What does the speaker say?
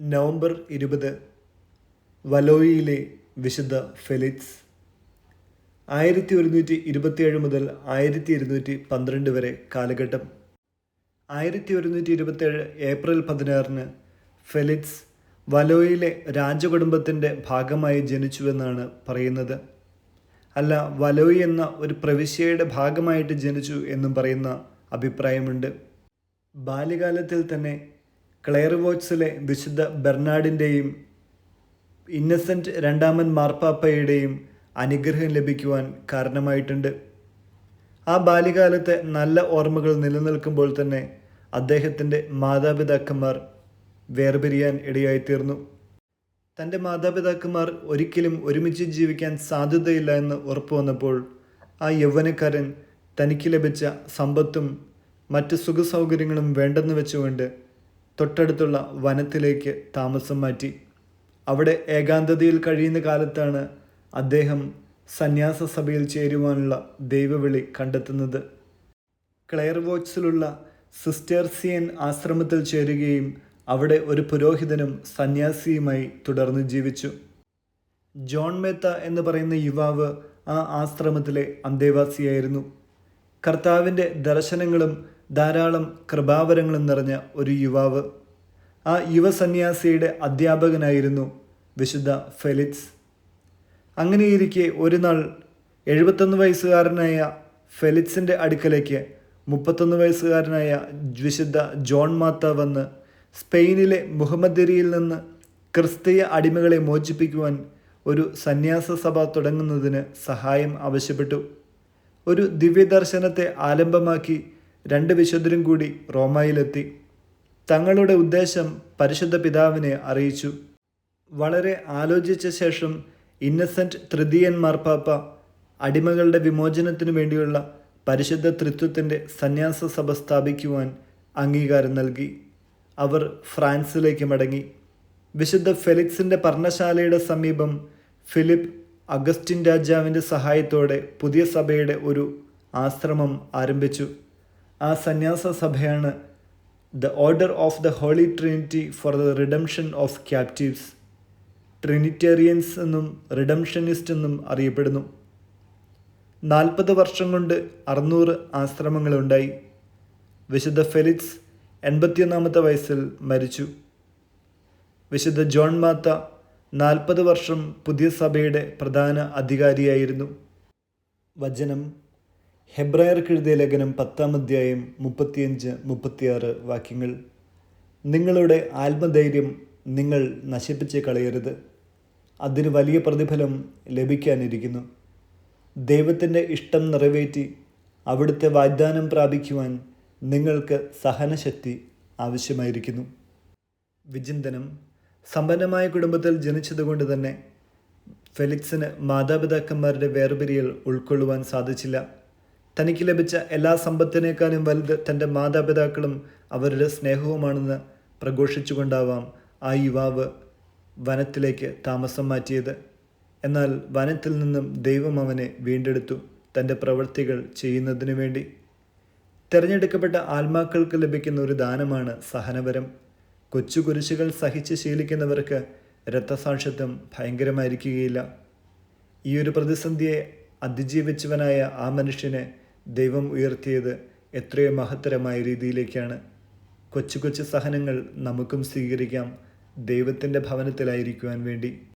November ഇരുപത് വലോയിയിലെ വിശുദ്ധ Felix ആയിരത്തി ഒരുന്നൂറ്റി ഇരുപത്തിയേഴ് മുതൽ ആയിരത്തി ഇരുന്നൂറ്റി പന്ത്രണ്ട് വരെ കാലഘട്ടം. ആയിരത്തി ഒരുന്നൂറ്റി ഇരുപത്തിയേഴ് ഏപ്രിൽ പതിനാറിന് ഫെലിക്സ് വലോയിലെ രാജകുടുംബത്തിന്റെ ഭാഗമായി ജനിച്ചുവെന്നാണ് പറയുന്നത്. അല്ല വലോയി എന്ന ഒരു പ്രവിശ്യയുടെ ഭാഗമായിട്ട് ജനിച്ചു എന്നും പറയുന്ന അഭിപ്രായമുണ്ട്. ബാല്യകാലത്തിൽ തന്നെ ക്ലെയർവോട്ട്സിലെ വിശുദ്ധ ബെർണാഡിന്റെയും ഇന്നസെന്റ് രണ്ടാമൻ മാർപ്പാപ്പയുടെയും അനുഗ്രഹം ലഭിക്കുവാൻ കാരണമായിട്ടുണ്ട്. ആ ബാല്യകാലത്തെ നല്ല ഓർമ്മകൾ നിലനിൽക്കുമ്പോൾ തന്നെ അദ്ദേഹത്തിന്റെ മാതാപിതാക്കന്മാർ വേർപിരിയാൻ ഇടയായിത്തീർന്നു. തന്റെ മാതാപിതാക്കന്മാർ ഒരിക്കലും ഒരുമിച്ച് ജീവിക്കാൻ സാധ്യതയില്ല എന്ന് ഉറപ്പു വന്നപ്പോൾ ആ യൗവനക്കാരൻ തനിക്ക് ലഭിച്ച സമ്പത്തും മറ്റ് സുഖസൗകര്യങ്ങളും വേണ്ടെന്ന് വെച്ചുകൊണ്ട് തൊട്ടടുത്തുള്ള വനത്തിലേക്ക് താമസം മാറ്റി. അവിടെ ഏകാന്തതയിൽ കഴിയുന്ന കാലത്താണ് അദ്ദേഹം സന്യാസ സഭയിൽ ചേരുവാനുള്ള ദൈവവിളി കണ്ടെത്തുന്നത്. ക്ലെയർ ക്ലെയർവോട്ട്സിലുള്ള സിസ്റ്റേർസിയൻ ആശ്രമത്തിൽ ചേരുകയും അവിടെ ഒരു പുരോഹിതനും സന്യാസിയുമായി തുടർന്ന് ജീവിച്ചു. ജോൺ മേത്ത എന്ന് പറയുന്ന യുവാവ് ആ ആശ്രമത്തിലെ അന്തേവാസിയായിരുന്നു. കർത്താവിന്റെ ദർശനങ്ങളും ധാരാളം കൃപാവരങ്ങളും നിറഞ്ഞ ഒരു യുവാവ്. ആ യുവസന്യാസിയുടെ അധ്യാപകനായിരുന്നു വിശുദ്ധ ഫെലിക്സ്. അങ്ങനെയിരിക്കെ ഒരു നാൾ എഴുപത്തൊന്ന് വയസ്സുകാരനായ ഫെലിക്സിന്റെ അടുക്കലേക്ക് മുപ്പത്തൊന്ന് വയസ്സുകാരനായ വിശുദ്ധ ജോൺ മാത്ത വന്ന് സ്പെയിനിലെ മുഹമ്മദരിയിൽ നിന്ന് ക്രിസ്തീയ അടിമകളെ മോചിപ്പിക്കുവാൻ ഒരു സന്യാസ സഭ തുടങ്ങുന്നതിന് സഹായം ആവശ്യപ്പെട്ടു. ഒരു ദിവ്യദർശനത്തെ ആലംബമാക്കി രണ്ട് വിശുദ്ധരും കൂടി റോമയിലെത്തി. തങ്ങളുടെ ഉദ്ദേശം പരിശുദ്ധ പിതാവിനെ അറിയിച്ചു. വളരെ ആലോചിച്ച ശേഷം ഇന്നസെന്റ് തൃതീയൻ മാർപ്പാപ്പ അടിമകളുടെ വിമോചനത്തിനു വേണ്ടിയുള്ള പരിശുദ്ധ തൃത്വത്തിന്റെ സന്യാസ സഭ സ്ഥാപിക്കുവാൻ അംഗീകാരം നൽകി. അവർ ഫ്രാൻസിലേക്ക് മടങ്ങി. വിശുദ്ധ ഫെലിക്സിന്റെ പർണശാലയുടെ സമീപം ഫിലിപ്പ് അഗസ്റ്റിൻ രാജാവിന്റെ സഹായത്തോടെ പുതിയ സഭയുടെ ഒരു ആശ്രമം ആരംഭിച്ചു. ആ സന്യാസ സഭയാണ് the order of the holy trinity for the redemption of captives trinitarians എന്നും റിഡംഷനിസ്റ്റ് എന്നും അറിയപ്പെടുന്നു. നാൽപ്പത് വർഷം കൊണ്ട് അറുന്നൂറ് ആശ്രമങ്ങളുണ്ടായി. വിശുദ്ധ ഫെലിക്സ് എൺപത്തിയൊന്നാമത്തെ വയസ്സിൽ മരിച്ചു. വിശുദ്ധ ജോൺ മാത്ത നാൽപ്പത് വർഷം പുതിയ സഭയുടെ പ്രധാന അധികാരിയായിരുന്നു. വചനം ഹെബ്രായർക്ക് എഴുതിയ ലേഖനം പത്താം അധ്യായം മുപ്പത്തിയഞ്ച് മുപ്പത്തിയാറ് വാക്യങ്ങൾ. നിങ്ങളുടെ ആത്മധൈര്യം നിങ്ങൾ നശിപ്പിച്ച് കളയരുത്. അതിന് വലിയ പ്രതിഫലം ലഭിക്കാനിരിക്കുന്നു. ദൈവത്തിന്റെ ഇഷ്ടം നിറവേറ്റി അവിടുത്തെ വാഗ്ദാനം പ്രാപിക്കുവാൻ നിങ്ങൾക്ക് സഹനശക്തി ആവശ്യമായിരിക്കുന്നു. വിചിന്തനം. സമ്പന്നമായ കുടുംബത്തിൽ ജനിച്ചതുകൊണ്ട് തന്നെ ഫെലിക്സിന് മാതാപിതാക്കന്മാരുടെ വേർപിരിയൽ ഉൾക്കൊള്ളുവാൻ സാധിച്ചില്ല. തനിക്ക് ലഭിച്ച എല്ലാ സമ്പത്തിനേക്കാളും വലുത് തന്റെ മാതാപിതാക്കളും അവരുടെ സ്നേഹവുമാണെന്ന് പ്രഘോഷിച്ചുകൊണ്ടാവാം ആ യുവാവ് വനത്തിലേക്ക് താമസം മാറ്റിയത്. എന്നാൽ വനത്തിൽ നിന്നും ദൈവം അവനെ വീണ്ടെടുത്തു തന്റെ പ്രവൃത്തികൾ ചെയ്യുന്നതിനു വേണ്ടി. തിരഞ്ഞെടുക്കപ്പെട്ട ആത്മാക്കൾക്ക് ലഭിക്കുന്ന ഒരു ദാനമാണ് സഹനപരം കൊച്ചു കുരിശുകൾ സഹിച്ച് ശീലിക്കുന്നവർക്ക് രക്തസാക്ഷിത്വം ഭയങ്കരമായിരിക്കുകയില്ല. ഈ ഒരു പ്രതിസന്ധിയെ അതിജീവിച്ചവനായ ആ മനുഷ്യനെ ദൈവം ഉയർത്തിയത് എത്രയോ മഹത്തരമായ രീതിയിലേക്കാണ്. കൊച്ചു കൊച്ചു സഹനങ്ങൾ നമുക്കും സ്വീകരിക്കാം. ദൈവത്തിന്റെ ഭവനത്തിലായിരിക്കുവാൻ വേണ്ടി.